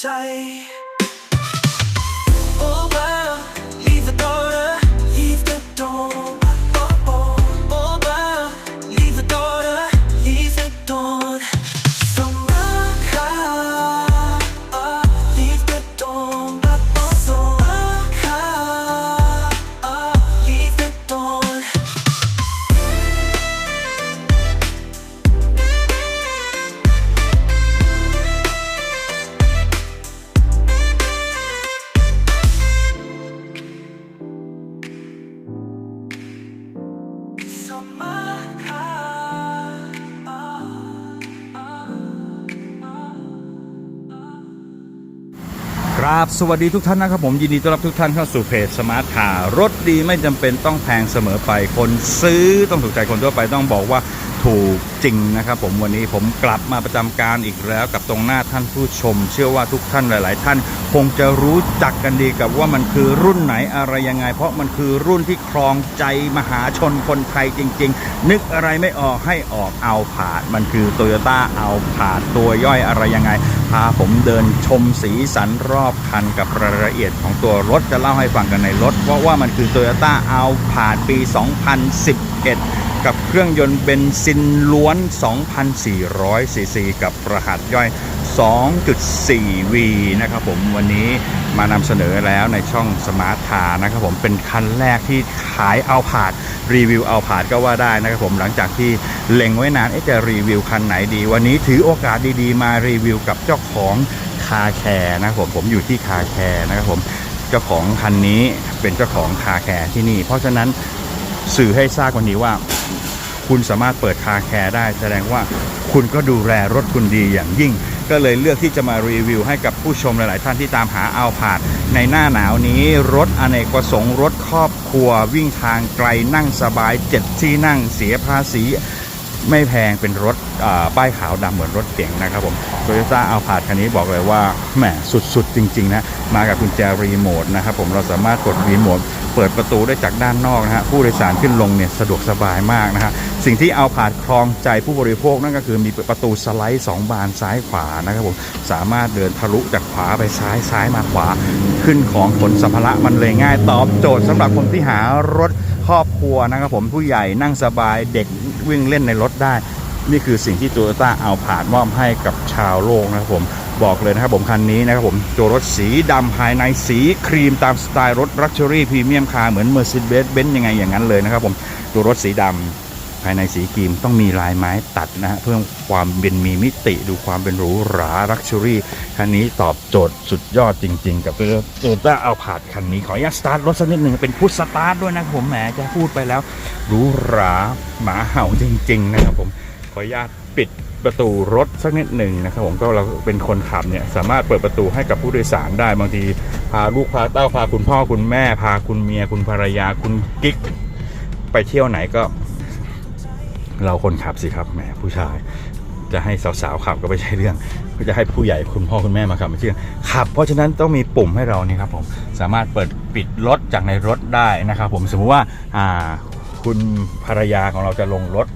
ใจ ราบสวัสดีทุกท่านนะครับผมยินดีต้อนรับทุกท่านเข้าสู่เพจสมาร์ทคาร์รถดีไม่จำเป็นต้องแพงเสมอไปคนซื้อต้องถูกใจคนทั่วไปต้องบอกว่า ถูกจริงนะครับ ผมวันนี้ผมกลับมาประจำการอีกแล้วกับตรงหน้าท่านผู้ชม เชื่อว่าทุกท่านหลาย ๆ ท่านคงจะรู้จักกันดีกับว่ามันคือรุ่นไหนอะไรยังไง เพราะมันคือรุ่นที่ครองใจมหาชนคนไทยจริง ๆ นึกอะไรไม่ออกให้ออกเอาผาด มันคือโตโยต้าเอาผาดตัวย่อยอะไรยังไง พาผมเดินชมสีสันรอบคันกับรายละเอียดของตัวรถจะเล่าให้ฟังกันในรถเพราะว่ามันคือ Toyota a l p a r d ปี 2011 กับเครื่องยนต์เบนซินล้วน 2,400 ซีซี กับรหัสย่อย 2.4V นะครับผมวันนี้มานำเสนอแล้วในช่องสมาร์ททานะครับผมเป็นคันแรกที่ขายเอาผาดรีวิวเอาผาดก็ว่าได้นะครับผมหลังจากที่เล็งไว้นานจะรีวิวคันไหนดี วันนี้ถือโอกาสดีๆ มารีวิวกับเจ้าของคาแคร์นะครับผมผมอยู่ที่คาแคร์นะครับผมเจ้าของคันนี้เป็นเจ้าของคาแคร์ที่นี่ เพราะฉะนั้นสื่อให้ทราบวันนี้ว่า คุณสามารถเปิดคาแคร์ได้ แสดงว่าคุณก็ดูแลรถคุณดีอย่างยิ่ง ก็เลยเลือกที่จะมารีวิวให้กับผู้ชมหลาย ๆ ท่านที่ตามหาเอาพาดในหน้าหนาวนี้รถอเนกประสงค์รถครอบครัว วิ่งทางไกลนั่งสบายเจ็ดที่นั่งเสียภาษี ไม่แพงเป็นรถป้ายขาวดำเหมือนรถเก๋งนะครับผมโตโยต้าอัลพาดคันนี้บอกเลยว่าแหมสุดๆ จริง ๆ นะ มากับกุญแจรีโมทนะครับผมเราสามารถกดรีโมทเปิดประตูได้จากด้านนอกนะฮะผู้โดยสารขึ้นลงเนี่ยสะดวกสบายมากนะฮะสิ่งที่เอาผาดครองใจผู้บริโภคนั่นก็คือมีประตูสไลด์ 2 บานซ้ายขวานะครับผมสามารถเดินทะลุจากขวาไปซ้ายซ้ายมาขวา ขึ้นของขนสัมภาระมันเลยง่ายตอบโจทย์สำหรับคนที่หารถครอบครัวนะครับผมผู้ใหญ่นั่งสบายเด็ก วิ่งเล่นในรถได้ นี่คือสิ่งที่โตโยต้าเอาผ่านมอบให้กับชาวโลกนะครับผมบอกเลยนะครับผมคันนี้นะครับผมตัวรถสีดำภายในสีครีมตามสไตล์รถรักชอรี่พรีเมียมคาร์เหมือน Mercedes-Benz ยังไงอย่างนั้นเลยนะครับผมตัวรถสีดำ ภายในสีครีมต้องมีลายไม้ตัดนะฮะเพิ่มความเป็นมีมิติดูความเป็นหรูหรา Luxury คันนี้ตอบโจทย์สุดยอดจริง ๆ กับโตโยต้าเอาผาดคันนี้ขออนุญาตสตาร์ทรถสักนิดหนึ่งเป็นพุทสตาร์ทด้วยนะครับผมแหมจะพูดไปแล้วหรูหราหมาเห่าจริง ๆ นะครับผมขออนุญาตปิดประตูรถสักนิดหนึ่งนะครับผมก็เราเป็นคนขับเนี่ยสามารถเปิดประตูให้กับผู้โดยสารได้บางทีพาลูกพาเต้าพาคุณพ่อคุณแม่ พาคุณเมียคุณภรรยาคุณกิ๊ก ไปเที่ยวไหนก็ เราคนขับสิครับแหมผู้ชาย จะให้สาวๆขับก็ไม่ใช่เรื่องจะให้ผู้ใหญ่คุณพ่อคุณแม่มาขับไม่ใช่เรื่องขับ เพราะฉะนั้นต้องมีปุ่มให้เรานี่ครับผมสามารถเปิดปิดรถจากในรถได้นะครับ ผมสมมุติว่าอ่าคุณภรรยาของเราจะลงรถ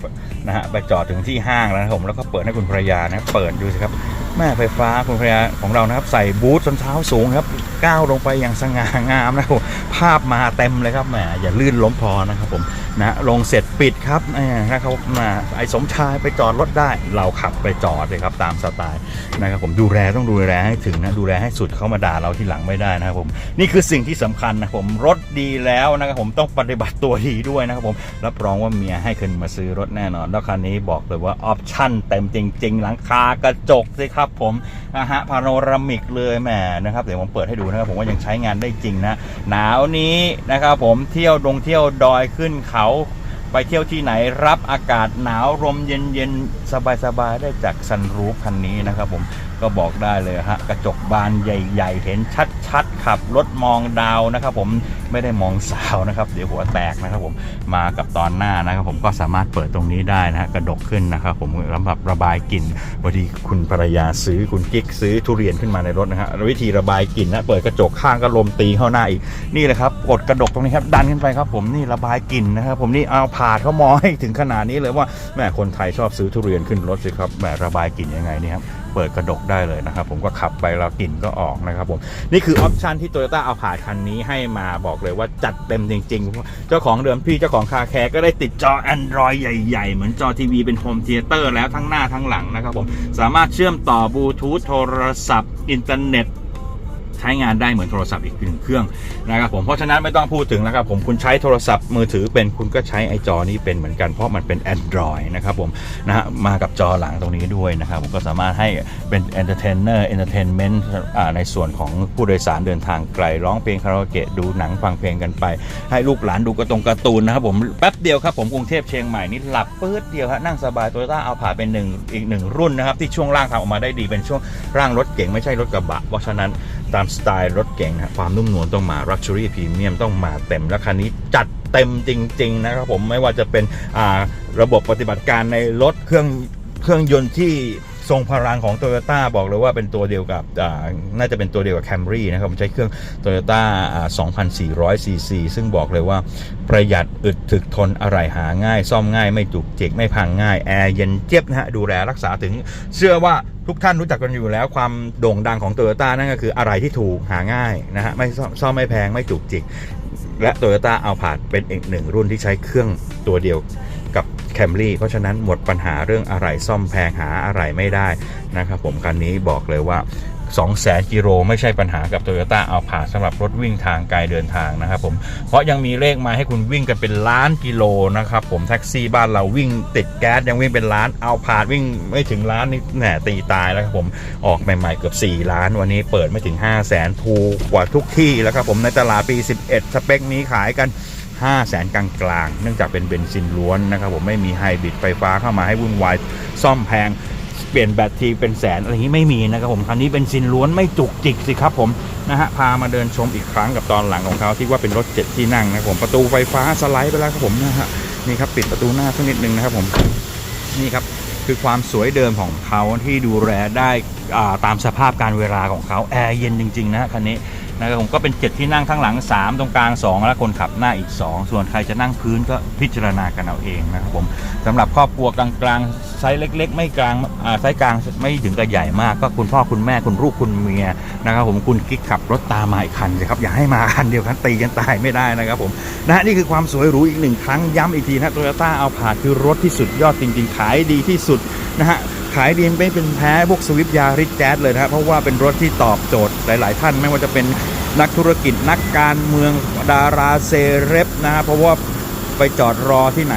นะฮะไปจอดถึงที่ห้างแล้วนะครับผมแล้วก็เปิดให้คุณภรรยานะเปิดดูสิครับ แม่ไฟฟ้าคุณภรรยาของเรานะครับ ใส่บูทจนเท้าสูงครับก้าวลงไปอย่างสง่างามนะครับผมภาพมาเต็มเลยครับแหมอย่าลื่นล้มพอนะครับผมนะลงเสร็จปิดครับแหมถ้าเขามาไอ้สมชายไปจอดรถได้ เราขับไปจอดเลยครับตามสไตล์นะครับผมดูแลต้องดูแลให้ถึงนะดูแลให้สุดเขามาด่าเราที่หลังไม่ได้นะครับผมนี่คือสิ่งที่สำคัญนะผมรถดีแล้วนะครับผมต้องปฏิบัติตัวดีด้วยนะครับผมรับรองว่าเมียให้คืนมาซื้อรถแน่นอน แล้วคันนี้บอกเลยว่าออปชั่นเต็มจริง ๆ หลังคากระจกสิครับับผมนะฮะพาโนรามิกเลยแหมนะครับเดี๋ยวผมเปิดให้ดูนะครับผมว่ายังใช้งานได้จริงนะหนาวนี้นะครับผมเที่ยวดงเที่ยวดอยขึ้นเขาไปเที่ยวที่ไหนรับอากาศหนาวลมเย็นๆ สบายๆ ได้จากซันรูฟคันนี้นะครับผมก็บอกได้เลยฮะกระจกบานใหญ่ ๆ เห็นชัดๆขับรถมองดาวนะครับผมไม่ได้มองสาวนะครับ เดี๋ยวหัวแตกนะครับผมมากับตอนหน้านะครับผมก็สามารถเปิดตรงนี้ได้นะฮะกระดกขึ้นนะครับผมสำหรับระบายกลิ่นพอดีคุณภรรยาซื้อคุณกิ๊กซื้อทุเรียนขึ้นมาในรถนะฮะวิธีระบายกลิ่นนะเปิดกระจกข้างก็ลมตีเข้าหน้าอีกนี่เลยครับกดกระดกตรงนี้ครับดันขึ้นไปครับ ผมนี่ระบายกลิ่นนะครับผมนี่เอาผ่าเขามองให้ถึงขนาดนี้เลยว่าแม่คนไทยชอบซื้อทุเรียนขึ้นรถสิครับแหมระบายกลิ่นยังไงนี่ครับ เปิดกระดกได้เลยนะครับ ผมก็ขับไปแล้วกลิ่นก็ออกนะครับผมนี่คือออปชันที่ Toyota เอาผ่าดคันนี้ให้มาบอกเลยว่าจัดเต็มจริง ๆ เจ้าของเดิมพี่เจ้าของคาแคร์ก็ได้ติดจอ Android ใหญ่ๆ เหมือนจอทีวีเป็นโฮมเทเตอร์แล้วทั้งหน้าทั้งหลังนะครับผมสามารถเชื่อมต่อบลูทูธโทรศัพท์ อินเทอร์เน็ต ช้งานได้เหมือนโทรศัพท์อีกหนึ่งเครื่องนะครับผมเพราะฉะนั้นไม่ต้องพูดถึงแล้วครับผมคุณใช้โทรศัพท์มือถือเป็นคุณก็ใช้ไอจอนี้เป็นเหมือนกันเพราะมันเป็น Android นะครับผมนะฮะมากับจอหลังตรงนี้ด้วยนะครับผมก็สามารถให้เป็น Entertainer Entertainment ในส่วนของผู้โดยสารเดินทางไกลร้องเพลงคาราโอเกะดูหนังฟังเพลงกันไป ให้ลูกหลานดูกระตรงการ์ตูนนะครับผมแป๊บเดียวครับผมกรุงเทพเชียงใหม่นี่หลับปื๊ดเดียวฮะนั่งสบายโตโยต้าเอาผ่าเป็นหนึ่งอีกหนึ่งรุ่นนะครับที่ช่วงล่างทำออกมาได้ดีเป็นช่วงร่างรถเก่งไม่ใช่รถกระบะเพราะฉะนั้น ตามสไตล์รถเก่งนะความนุ่มนวลต้องมา Luxury Premium ต้องมาเต็มและคันนี้จัดเต็มจริง ๆ นะครับผมไม่ว่าจะเป็นระบบปฏิบัติการในรถเครื่องเครื่องยนต์ที่ ทรงพลังของ Toyota บอกเลยว่าเป็นตัวเดียวกับน่าจะเป็นตัวเดียวกับ Camry นะครับใช้เครื่อง Toyota อ่า2,400 cc ซึ่งบอกเลยว่าประหยัดอึดถึกทนอะไรหาง่าย ซ่อมง่ายไม่จุกจิกไม่พังง่าย แอร์เย็นเจี๊ยบนะฮะดูแลรักษาถึงเชื่อว่าทุกท่านรู้จักกันอยู่แล้วความโด่งดังของ Toyota นั่นก็คืออะไรที่ถูกหาง่ายนะฮะไม่ซ่อมซ่อมไม่แพงไม่จุกจิกและ Toyota เอาผ่านเป็นอีกหนึ่งรุ่นที่ใช้เครื่องตัวเดียว กับ Camry เพราะฉะนั้นหมดปัญหาเรื่องอะไรซ่อมแพงหาอะไรไม่ได้นะครับผมคันนี้บอกเลยว่า200,000กิโลไม่ใช่ปัญหากับ Toyota เอาผ่าสำหรับรถวิ่งทางไกลเดินทางนะครับผม เพราะยังมีเลขมาให้คุณวิ่งกันเป็นล้านกิโลนะครับผมแท็กซี่บ้านเราวิ่งติดแก๊สยังวิ่งเป็นล้านเอาผ่าวิ่งไม่ถึงล้านนี่แหมตีตายแล้วครับผมออกใหม่ๆเกือบ 4 ล้าน วันนี้เปิดไม่ถึง 5 0 0แสนถูกกว่าทุกที่แล้วครับผมในตลาดปี 11 สเปคนี้ขายกัน 5 0 0แสนกลางๆ เนื่องจากเป็นเบนซินล้วนนะครับผมไม่มีไฮบริดไฟฟ้าเข้ามาให้วุ่นวายซ่อมแพงเปลี่ยนแบตทีเป็นแสนอะไรอย่างนี้ไม่มีนะครับผมคันนี้เป็นซินล้วนไม่จุกจิกสิครับผมนะฮะพามาเดินชมอีกครั้งกับตอนหลังของเขาที่ว่าเป็นรถเจ็ดที่นั่งนะครับผมประตูไฟฟ้าสไลด์ไปแล้วครับผมนะฮะนี่ครับปิดประตูหน้าสักนิดนึงนะครับผมนี่ครับคือความสวยเดิมของเขาที่ดูแลได้ตามสภาพการเวลาของเขาแอร์เย็นจริงๆนะคันนี้ นะครับผมก็เป็นเจ็ดที่นั่งข้างหลัง 3 ตรงกลาง 2 และคนขับหน้าอีก 2 ส่วนใครจะนั่งพื้นก็พิจารณากันเอาเองนะครับผมสำหรับครอบครัวกลางๆไซส์เล็ก ๆ ไม่กลางไซส์กลางไม่ถึงกับใหญ่มาก ก็คุณพ่อคุณแม่คุณลูกคุณเมียนะครับผมคุณกิ๊กขับรถตามมาอีกคันเลยครับอย่าให้มาคันเดียวกันตีกันตายไม่ได้นะครับผมนะฮะนี่คือความสวยหรูอีกหนึ่งครั้งย้ำอีกทีนะโตโยต้าเอาผ่าคือรถที่สุดยอดจริงๆขายดีที่สุดนะฮะ ขายดีไม่เป็นแพ้พวกสวิฟยาริสแจ๊สเลยนะครับเพราะว่าเป็นรถที่ตอบโจทย์หลาย ๆ ท่านไม่ว่าจะเป็นนักธุรกิจนักการเมืองดาราเซเลบนะฮะเพราะว่าไปจอดรอที่ไหน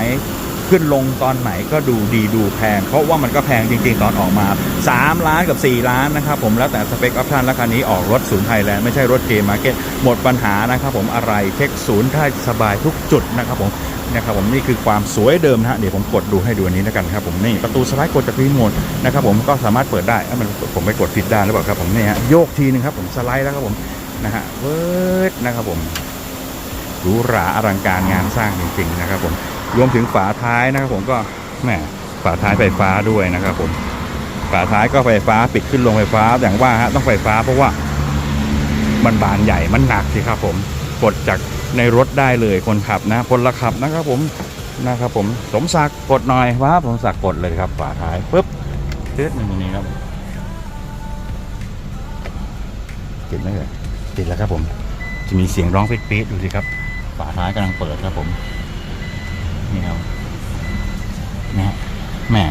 ขึ้นลงตอนไหนก็ดูดีดูแพง เพราะว่ามันก็แพงจริง ๆ ตอนออกมา 3 ล้านกับ 4 ล้านนะครับผมแล้วแต่สเปคออปชันแล้วคันนี้ออกรถศูนย์ไทยแลนด์ไม่ใช่รถเกมมาร์เก็ตหมดปัญหานะครับผมอะไรเช็คศูนย์ได้สบายทุกจุดนะครับผม นะครับผมนี่คือความสวยเดิมนะฮะเดี๋ยวผมกดดูให้ดูอันนี้แล้วกันครับผมนี่ประตูสไลด์กดจากรีโมทนะครับผมก็สามารถเปิดได้เอ้ามันผมไปกดผิดด้านหรือเปล่าครับผมนี่ฮะโยกทีนึงครับผมสไลด์แล้วครับผมนะฮะเวิร์ดนะครับผมหรูหราอลังการงานสร้างจริงๆนะครับผมรวมถึงฝาท้ายนะครับผมก็แหมฝาท้ายไฟฟ้าด้วยนะครับผมฝาท้ายก็ไฟฟ้าปิดขึ้นลงไฟฟ้าอย่างว่าฮะต้องไฟฟ้าเพราะว่ามันบานใหญ่มันหนักสิครับผมกดจาก ในรถได้เลยคนขับนะพลขับนะครับผมนะครับผมสมศักดิ์กดหน่อยครับสมศักดิ์กดเลยครับฝาท้ายปุ๊บเทืดหนึ่งนี้ครับติดไหมเอ่ยติดแล้วครับผม จะมีเสียงร้องปี๊ดๆดูสิครับ ฝาท้ายกำลังเปิดครับผมนี่ครับนะฮะแหม่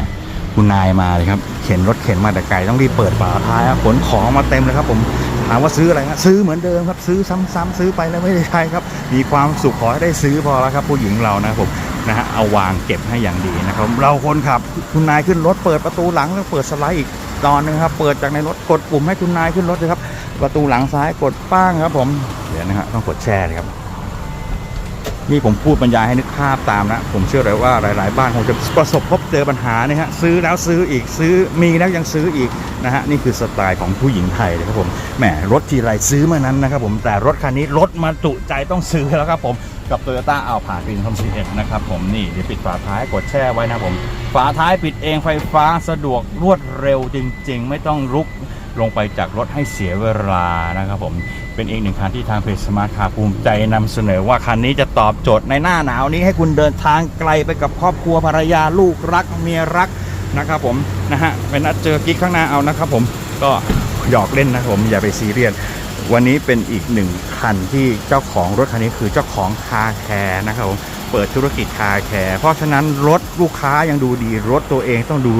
คุณนายมาเลยครับ เข็นรถเข็นมาแต่ไกลต้องรีบเปิดฝาท้ายครับขนของมาเต็มเลยครับผม ถามว่าซื้ออะไรนะซื้อเหมือนเดิมครับซื้อซ้ำๆซื้อไปแล้วไม่ได้ใช้ครับ มีความสุขขอให้ได้ซื้อพอแล้วครับ ผู้หญิงเรานะผมนะฮะเอาวางเก็บให้อย่างดีนะครับ เราคนขับคุณนายขึ้นรถเปิดประตูหลังแล้วเปิดสไลด์อีกตอนหนึงครับ เปิดจากในรถกดปุ่มให้คุณนายขึ้นรถเลยครับ ประตูหลังซ้ายกดป้างครับ ผมเดี๋ยวนะฮะต้องกดแชร์เลยครับ นี่ผมพูดบรรยายให้นึกภาพตามนะ ผมเชื่อเลยว่าหลาย ๆ บ้านคงจะประสบพบเจอปัญหานี่ฮะซื้อแล้วซื้ออีกซื้อมีแล้วยังซื้ออีกนะฮะนี่คือสไตล์ของผู้หญิงไทยเลยครับผมแหมรถทีไรซื้อมื่อนั้นนะครับผมแต่รถคันนี้รถมาจุใจต้องซื้อแล้วครับผมกับ t o y ยต้าอัลพาปีนคอมซีเอ็นะครับผมนี่เดี๋ยวปิดฝาท้ายกดแช่ไว้นะผม ฝาท้ายปิดเองไฟฟ้าสะดวกรวดเร็วจริง ๆ ไม่ต้องรุกลงไปจากรถให้เสียเวลานะครับผม เป็นอีกหนึ่งคันที่ทางเพจสมาร์ทคาร์ภูมิใจนำเสนอว่าคันนี้จะตอบโจทย์ในหน้าหนาวนี้ให้คุณเดินทางไกลไปกับครอบครัวภรรยาลูกรักเมียรักนะครับผมนะฮะไปนัดเจอกิ๊กข้างหน้าเอานะครับผมก็หยอกเล่นนะครับผมอย่าไปซีเรียสวันนี้เป็นอีกหนึ่งคันที่เจ้าของรถคันนี้คือเจ้าของคาแคร์นะครับผมเปิดธุรกิจคาแคร์เพราะฉะนั้นรถลูกค้ายังดูดีรถตัวเองต้องดู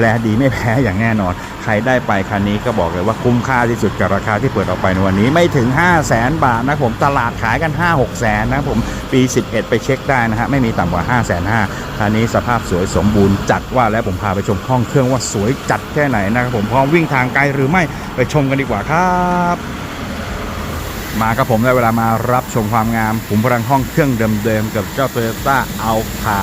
แลดีไม่แพ้อย่างแน่นอน ใครได้ไปคันนี้ก็บอกเลยว่าคุ้มค่าที่สุดกับราคาที่เปิดออกไปในวันนี้ไม่ถึง 5 0 0แสนบาทนะผมตลาดขายกัน 5 6แสนนะผมปี 11 ไปเช็คได้นะฮะไม่มีต่ำกว่า 5 5 0 0 0 0คันนี้สภาพสวยสมบูรณ์จัดว่าแล้วผมพาไปชมห้องเครื่องว่าสวยจัดแค่ไหนนะครับผมพร้อมวิ่งทางไกลหรือไม่ไปชมกันดีกว่าครับ มาครับผมได้เวลามารับชมความงามขุมพลังห้องเครื่องเดิมๆกับเจ้า Toyota a l p a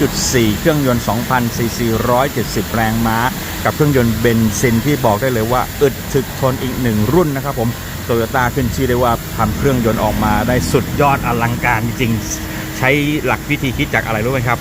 2.4 เครื่องยนต์ 2,000 ซีซี 170 แรงม้า กับเครื่องยนต์เบนซินที่บอกได้เลยว่าอึดถึกทนอีกหนึ่งรุ่นนะครับผมโตโยต้าขึ้นชื่อได้ว่าทำเครื่องยนต์ออกมาได้สุดยอดอลังการจริงใช้หลักวิธีคิดจากอะไรรู้ไหมครับ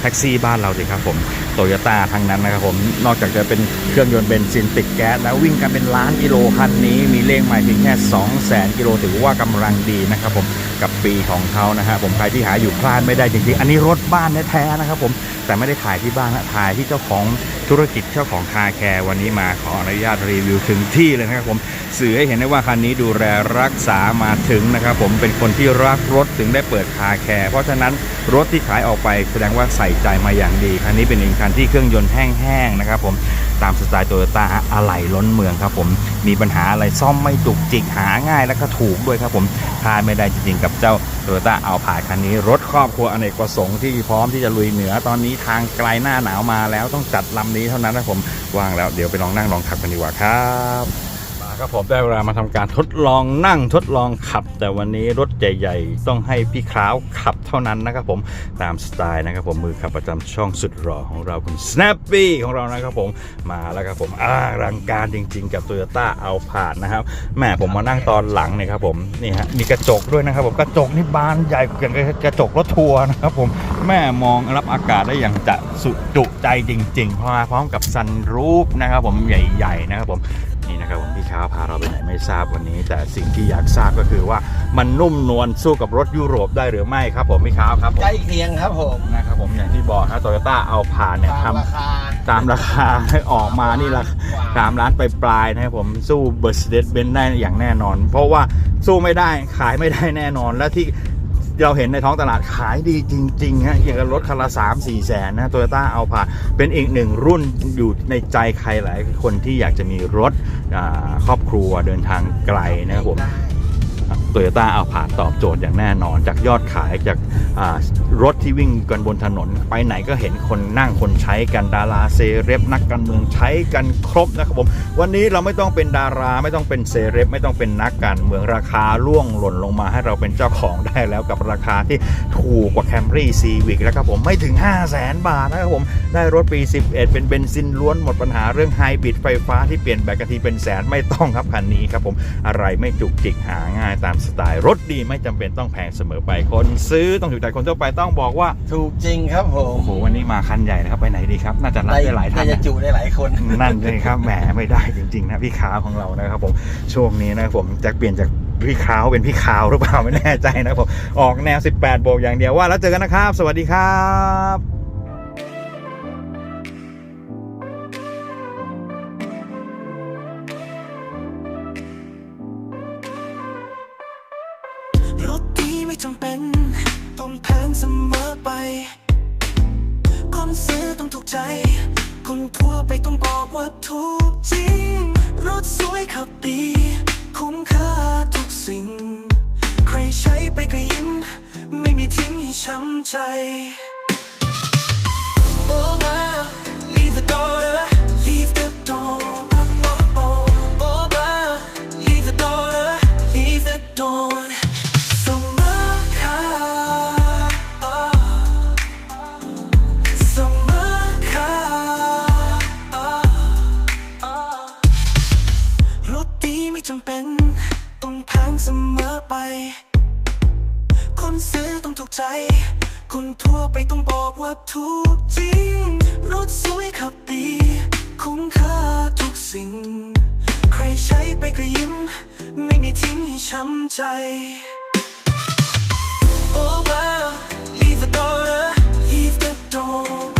แท็กซี่บ้านเราสิครับผม โตโยต้าทั้งนั้นนะครับผม นอกจากจะเป็นเครื่องยนต์เบนซินติดแก๊สแล้ววิ่งกันเป็นล้านกิโลคันนี้ มีเลขใหม่เพียงแค่2 0 0 0 0 0กิโลถือว่ากำลังดีนะครับผมกับปีของเขานะฮะผมใครที่หาอยู่พลาดไม่ได้จริงๆ อันนี้รถบ้านแท้ๆนะครับผมแต่ไม่ได้ถ่ายที่บ้านนะถ่ายที่เจ้าของธุรกิจเจ้าของคาแคร์วันนี้มาขออนุญาตรีวิวถึงที่เลยนะครับผมสื่อให้เห็นได้ว่าคันนี้ดูแลรักษามาถึงนะครับผมเป็นคนที่รักรถถึงได้เปิดคาแคร์เพราะฉะนั้นรถที่ขายออกไปแสดงว่าใส่ใจมาอย่างดีคันนี้เป็นอีกคันที่เครื่องยนต์แห้งๆนะครับผมตามสไตล์โตโยต้าอะไหล่ล้นเมืองครับผมมีปัญหาอะไรซ่อมไม่จุกจิกหาง่ายและก็ถูกด้วยครับผมพลาดไม่ได้จริงๆกับเจ้าโตโยต้าเอาผ่าคันนี้ รถครอบครัวอเนกประสงค์ที่พร้อมที่จะลุยเหนือตอนนี้ทางไกลหน้าหนาวมาแล้วต้องจัดลำนี้เท่านั้นนะผมว่างแล้วเดี๋ยวไปลองนั่งลองขับกันดีกว่าครับ ครับผมได้เวลามาทำการทดลองนั่งทดลองขับ แต่วันนี้รถใหญ่ ๆ ต้องให้พี่คราวขับเท่านั้นนะครับผมตามสไตล์นะครับผมมือขับประจำช่องสุดหล่อของเราคุณ Snappy ของเรานะครับผมมาแล้วครับผมอารังการจริง ๆ กับ Toyota a l p a นะครับแม่ผมมานั่งตอนหลังเนี่ยครับผมนี่ฮะมีกระจกด้วยนะครับผมกระจกนี่บานใหญ่อย่างกระจกรถทัวร์นะครับผมแม่มองรับอากาศได้อย่างจะสุจุใจจริงๆพร้อมกับซันรูฟนะครับผมใหญ่ ๆ นะครับผม นี่นะครับผมพี่ค้าพาเราไปไหนไม่ทราบวันนี้ แต่สิ่งที่อยากทราบก็คือว่ามันนุ่มนวลสู้กับรถยุโรปได้หรือไม่ครับผมพี่ค้าครับผมใกล้เคียงครับผมนะครับผมอย่างที่บอกนะโตโยต้าเอาผ่านเนี่ยตามทำ ราคา ตามราคาให้ออกมานี่ละสามล้านไปปลายๆนะครับผมสู้เบอร์ e เดสเบนได้อย่างแน่นอน เพราะว่าสู้ไม่ได้ขายไม่ได้แน่นอนและที่ เราเห็นในท้องตลาดขายดีจริงๆฮะอย่างกับรถคันละ3 4แสนนะโตโยต้าเอาผ่าเป็นอีกหนึ่งรุ่นอยู่ในใจใครหลายคนที่อยากจะมีรถครอบครัวเดินทางไกลนะครับผม โตยต้าเอาผ่านตอบโจทย์อย่างแน่นอน จากยอดขายจากรถที่วิ่งกันบนถนน ไปไหนก็เห็นคนนั่งคนใช้กันดาราเซเลบนักการเมืองใช้กันครบนะครับผม วันนี้เราไม่ต้องเป็นดาราไม่ต้องเป็นเซเลบไม่ต้องเป็นนักการเมืองราคาล่วงหล่นลงมาให้เราเป็นเจ้าของได้แล้วกับราคาที่ถูกกว่าแคมรี่ซีวิกแล้วครับผมไม่ถึง 5 0 0แสนบาทนะครับผมได้รถปี 11 เป็นเบนซินล้วนหมดปัญหาเรื่องไฮบริดไฟฟ้าที่เปลี่ยนแบตกะทีเป็นแสนไม่ต้องครับคันนี้ครับผมอะไรไม่จุกจิกหาง่ายตามสไตล์รถดีไม่จำเป็นต้องแพงเสมอไปคนซื้อต้องถูกใจคนทั่วไปต้องบอกว่า ถูกจริงครับผมโอ้โหวันนี้มาคันใหญ่นะครับไปไหนดีครับ น่าจะรับได้หลายท่านจะนะจุได้หลายคนนั่นเลยครับแหมไม่ได้จริงๆนะพี่ขาวของเรานะครับผมช่วงนี้นะครับผมจะเปลี่ยนจากพี่ขาวเป็นพี่ขาวหรือเปล่าไม่แน่ใจนะครับผมออกแนว 18 โบกอย่างเดียวว่าแล้วเจอกันนะครับ สวัสดีครับ ดี คุ้มค่าทุกสิ่ง ใครใช้ไปก็ยิ้ม ไม่มีทิ้งให้ช้ำใจ Oh, wow, leave the door, เสมอไป คนซื้อต้องถูกใจ คนทั่วไปต้องบอกว่าถูกจริง รถสวยขับดี คุ้มค่าทุกสิ่ง ใครใช้ไปก็ยิ้ม ไม่มีทิ้งให้ช้ำใจ Oh wow leave the door leave the door